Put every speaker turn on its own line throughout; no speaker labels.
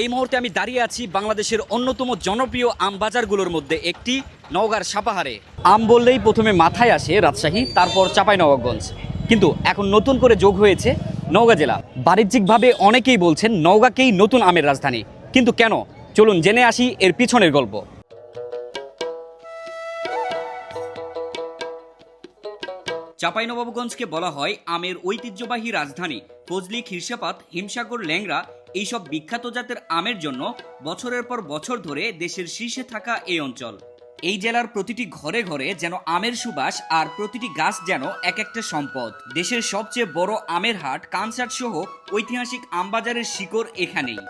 এই মুহূর্তে আমি দাঁড়িয়ে আছি বাংলাদেশের অন্যতম জনপ্রিয় আম বাজারগুলোর মধ্যে একটি, নওগাঁর সাপাহারে। আম বললেই প্রথমে মাথায় আসে রাজশাহী, তারপর চাঁপাইনবাবগঞ্জ। কিন্তু এখন নতুন করে যোগ হয়েছে নওগাঁ জেলা। বাণিজ্যিকভাবে অনেকেই বলছেন নওগাঁকেই নতুন আমের রাজধানী। কিন্তু কেন? চলুন জেনে আসি এর পিছনের গল্প। চাঁপাইনবাবগঞ্জকে বলা হয় আমের ঐতিহ্যবাহী রাজধানী। ফজলি, খিরসাপাত, হিমসাগর ল্যাংরা এইসব বিখ্যাত জাতের আমের জন্য বছরের পর বছর ধরে দেশের শীর্ষে থাকা এই অঞ্চল। এই জেলার প্রতিটি ঘরে ঘরে যেন আমের সুবাস আর প্রতিটি গাছ যেন এক একটা সম্পদ। দেশের সবচেয়ে বড় আমের হাট কানসার্ট সহ ঐতিহাসিক আমবাজারের শিকড় এখানেই।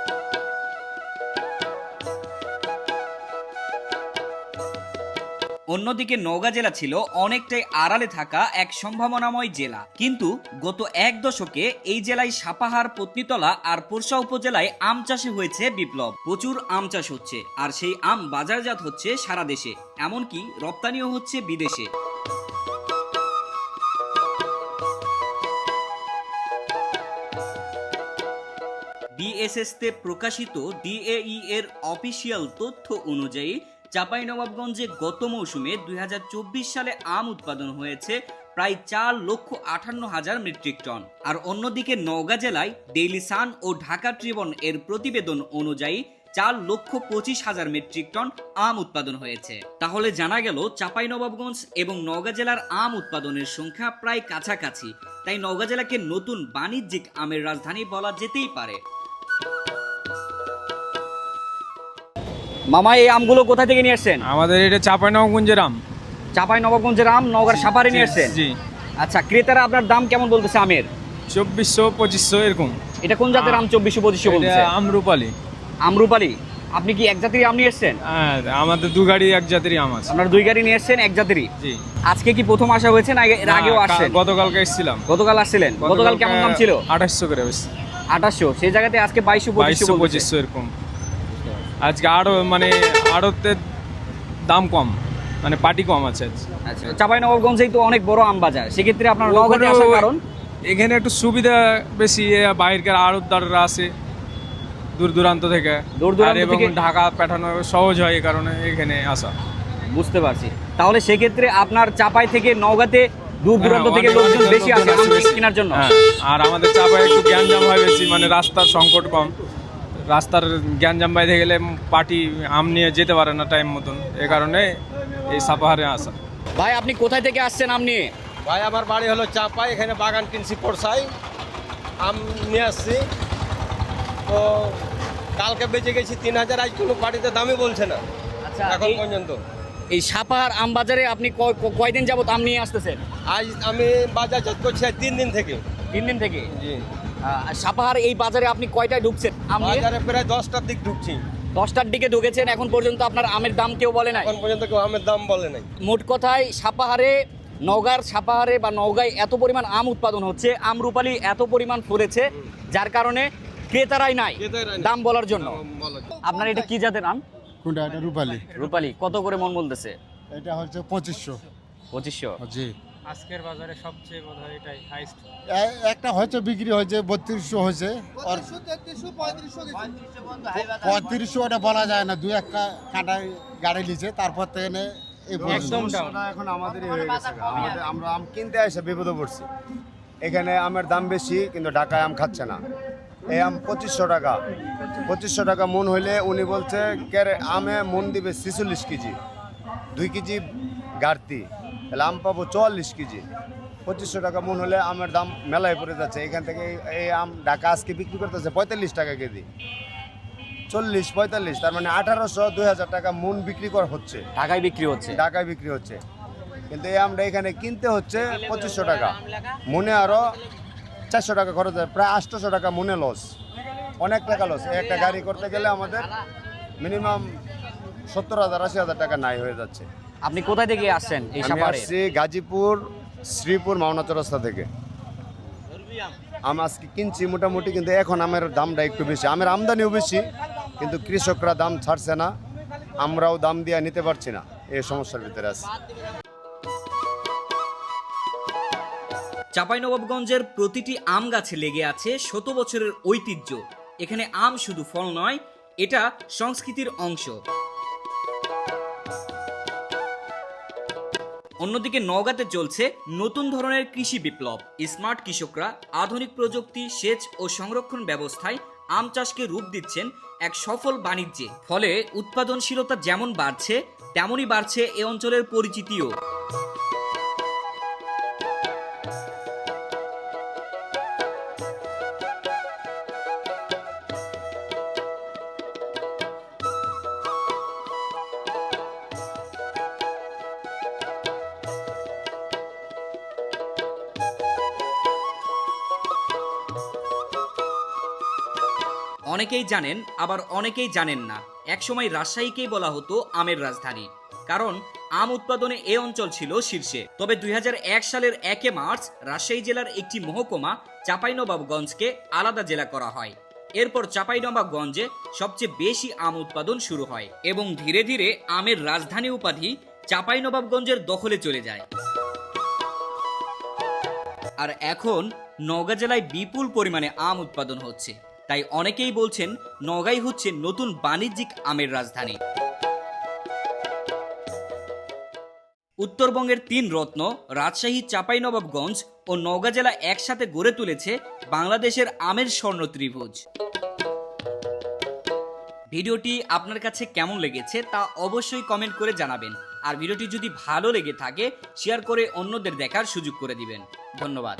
অন্যদিকে নওগাঁ জেলা ছিল অনেকটাই আড়ালে থাকা এক সম্ভাবনাময় জেলা। কিন্তু গত এক দশকে এই জেলায় সাপাহার, পত্নীতলা আর পোরশা উপজেলায় আম চাষে হয়েছে বিপ্লব। প্রচুর আম চাষ হচ্ছে আর সেই আম বাজারজাত হচ্ছে সারা দেশে। এমনকি রপ্তানিও হচ্ছে বিদেশে। ডিএসএস তে প্রকাশিত ডিএই এর অফিসিয়াল তথ্য অনুযায়ী চাঁপাইনবাবগঞ্জে গত মৌসুমে দুই হাজার চব্বিশ সালে আম উৎপাদন হয়েছে প্রায় চার লক্ষ আটান্ন হাজার মেট্রিক টন। আর অন্যদিকে নওগাঁ জেলায় ডেইলি সান ও ঢাকা ট্রিবন এর প্রতিবেদন অনুযায়ী চার লক্ষ পঁচিশ হাজার মেট্রিক টন আম উৎপাদন হয়েছে। তাহলে জানা গেল চাঁপাইনবাবগঞ্জ এবং নওগাঁ জেলার আম উৎপাদনের সংখ্যা প্রায় কাছাকাছি। তাই নওগাঁ জেলাকে নতুন বাণিজ্যিক আমের রাজধানী বলা যেতেই পারে। মামা এই আমগুলো কোথা থেকে নিয়ে এসছেন
আমাদের এটা চাঁপাইনবাবগঞ্জের আম
চাপাই নবাবগঞ্জের আম নওগাঁর সাপারে নিয়ে এসছেন
জি।
আচ্ছা ক্রেতারা আপনার দাম কেমন বলতেছে আমের?
চব্বিশশো পঁচিশশো এরকম।
এটা কোন জাতের আম চব্বিশশো পঁচিশশো
এটা
বলতেছে?
আমরুপালি
আমরুপালি আপনি কি এক জাতির আম নিয়ে এসছেন
হ্যাঁ আমাদের দু গাড়ি এক জাতেরই আম আছে।
আপনার দুই গাড়ি নিয়ে এসছেন এক জাতিরই?
জি।
আজকে কি প্রথম আসা হয়েছে না এর আগেও আসছেন?
গতকালকে এসেছিলাম।
গতকাল আসছিলেন। গতকাল কেমন দাম ছিল?
আঠাশশো করে বেশি
আঠাশশো। সেই জায়গাতে আজকে বাইশশো পঁচিশশো
পঁচিশশো এরকম। আজকে আরও মানে আড়তের দাম কম মানে পার্টি কম আছে।
আচ্ছা চাপাই তো অনেক বড় আম বাজার। সেক্ষেত্রে আপনার
ওখানে
আসার কারণ?
এখানে একটু সুবিধা বেশি বাইরের আড়তদাররা আছে দূর দূরান্ত থেকে।
দূর দূরান্ত
এবং ঢাকা পাঠানো সহজ হয় এই কারণে এখানে আসা।
বুঝতে পারছি। তাহলে সেক্ষেত্রে আপনার চাপাই থেকে নওগাঁতে দূর দূরান্ত
হ্যাঁ,
থেকে লোকজন বেশি আসে। কেনার জন্য?
হ্যাঁ, আর আমাদের চাপায় একটু জ্ঞানজাম হয় বেশি মানে রাস্তার সংকট কম। রাস্তার জ্ঞানজাম বাইরে গেলে পার্টি আম নিয়ে যেতে পারে না টাইম মতন। এ কারণে এই সাপাহারে আসা।
ভাই আপনি কোথায় থেকে আসছেন আম নিয়ে?
ভাই আমার বাড়ি হলো চাপা এখানে বাগান কিনছি পড়সাই আম নিয়ে আসছি। তো কালকে বেঁচে গেছি তিন হাজার আজ কোনো বাড়িতে দামই বলছে না
আচ্ছা
এখন পর্যন্ত।
এই সাপাহার আম বাজারে আপনি ক- কয়দিন যাবত আম নিয়ে আসতেছেন?
আজ আমি বাজার করছি তিন দিন থেকে।
তিন দিন থেকে?
জি।
সাপাহার এই বাজারে আপনি কয়টায় ঢুকছেন? আম
বাজারে প্রায় দশটার দিক ঢুকছি।
দশটার দিকে ঢুকেছেন এখন পর্যন্ত আপনার আমের দাম কেউ বলে নাই?
এখন পর্যন্ত কেউ আমের দাম বলে নাই।
মোট কথায় সাপাহারে নওগাঁর সাপাহারে বা নওগাঁয় এত পরিমাণ আম উৎপাদন হচ্ছে আম রূপালি এত পরিমাণ ফলেছে যার কারণে ক্রেতারাই নাই দাম বলার জন্য। আপনার এটা কি জাতের আম?
কোনটা? এটা রূপালি।
রূপালি। কত করে মন বলতেছে?
এটা হচ্ছে পঁচিশশো।
পঁচিশশো।
জি।
আজকের বাজারে সবচেয়ে বোধ হয় এটাই হাইস্ট
একটা হয়তো বিক্রি হয়েছে বত্রিশশো হয়েছে। পঁয়ত্রিশশো ওটা বলা যায় না দুই একটা কাটা গাড়ি লিছে তারপর থেকে।
এখন আমাদেরই হয়ে গেছে। আমাদের আমরা আম কিনতে এসে বিপদে পড়ছি। এখানে আমের দাম বেশি কিন্তু ঢাকায় আম খাচ্ছে না। এই আম পঁচিশশো টাকা। পঁচিশশো টাকা মন হইলে উনি বলছে আমে মন দিবে ছিচল্লিশ কেজি। দুই কেজি গাড়তি তাহলে আম পাবো চুয়াল্লিশ কেজি। পঁচিশশো টাকা মন হলে আমের দাম মেলায় পড়ে যাচ্ছে। এখান থেকে এই- আম ঢাকা আজকে বিক্রি করতে করতেছে পঁয়তাল্লিশ টাকা কেজি। চল্লিশ পঁয়তাল্লিশ তার মানে আঠারোশো দুই হাজার টাকা মন বিক্রি করা হচ্ছে।
ঢাকায় বিক্রি হচ্ছে?
ঢাকায় বিক্রি হচ্ছে। কিন্তু এই আমটা এখানে কিনতে হচ্ছে পঁচিশশো টাকা। মনে আরও চারশো টাকা খরচ হয় প্রায় আটশোশো টাকা মনে লস। অনেক টাকা লস। একটা গাড়ি করতে গেলে আমাদের মিনিমাম সত্তর হাজার আশি হাজার টাকা নাই হয়ে যাচ্ছে।
আপনি কোথায় থেকে আসছেন এই
আমি আসছি গাজীপুর শ্রীপুর মাওনা চৌরাস্তা থেকে। আম আজকে কিনছি মোটামুটি কিন্তু এখন আমের দামটা একটু বেশি। আমের আমদানিও বেশি কিন্তু কৃষকরা দাম ছাড়ছে না। আমরাও দাম দিয়ে নিতে পারছি না এই সমস্যার ভিতরে আছে।
চাঁপাইনবাবগঞ্জের প্রতিটি আম গাছে লেগে আছে শত বছরের ঐতিহ্য। এখানে আম শুধু ফল নয় এটা সংস্কৃতির অংশ। অন্যদিকে নওগাঁতে চলছে নতুন ধরনের কৃষি বিপ্লব। স্মার্ট কৃষকরা আধুনিক প্রযুক্তি, সেচ ও সংরক্ষণ ব্যবস্থায় আম চাষকে রূপ দিচ্ছেন এক সফল বাণিজ্যে। ফলে উৎপাদনশীলতা যেমন বাড়ছে, তেমনই বাড়ছে এ অঞ্চলের পরিচিতিও। অনেকেই জানেন, আবার অনেকেই জানেন না। একসময় রাজশাহীকেই বলা হতো আমের রাজধানী। কারণ, আম উৎপাদনে এ অঞ্চল ছিল শীর্ষে। তবে দুই সালের একে মার্চ রাজশাহী জেলার একটি মহকুমা চাঁপাইনবাবগঞ্জকে আলাদা জেলা করা হয়। এরপর চাঁপাইনবাবগঞ্জে সবচেয়ে বেশি আম উৎপাদন শুরু হয় এবং ধীরে ধীরে আমের রাজধানী উপাধি চাঁপাইনবাবগঞ্জের দখলে চলে যায়। আর এখন নওগাঁ জেলায় বিপুল পরিমাণে আম উৎপাদন হচ্ছে। তাই অনেকেই বলছেন নওগাঁই হচ্ছে নতুন বাণিজ্যিক আমের রাজধানী। উত্তরবঙ্গের তিন রত্ন, রাজশাহী, চাঁপাইনবাবগঞ্জ ও নওগাঁ জেলা একসাথে গড়ে তুলেছে বাংলাদেশের আমের স্বর্ণ ত্রিভুজ। ভিডিওটি আপনার কাছে কেমন লেগেছে তা অবশ্যই কমেন্ট করে জানাবেন। আর ভিডিওটি যদি ভালো লেগে থাকে, শেয়ার করে অন্যদের দেখার সুযোগ করে দিবেন। ধন্যবাদ।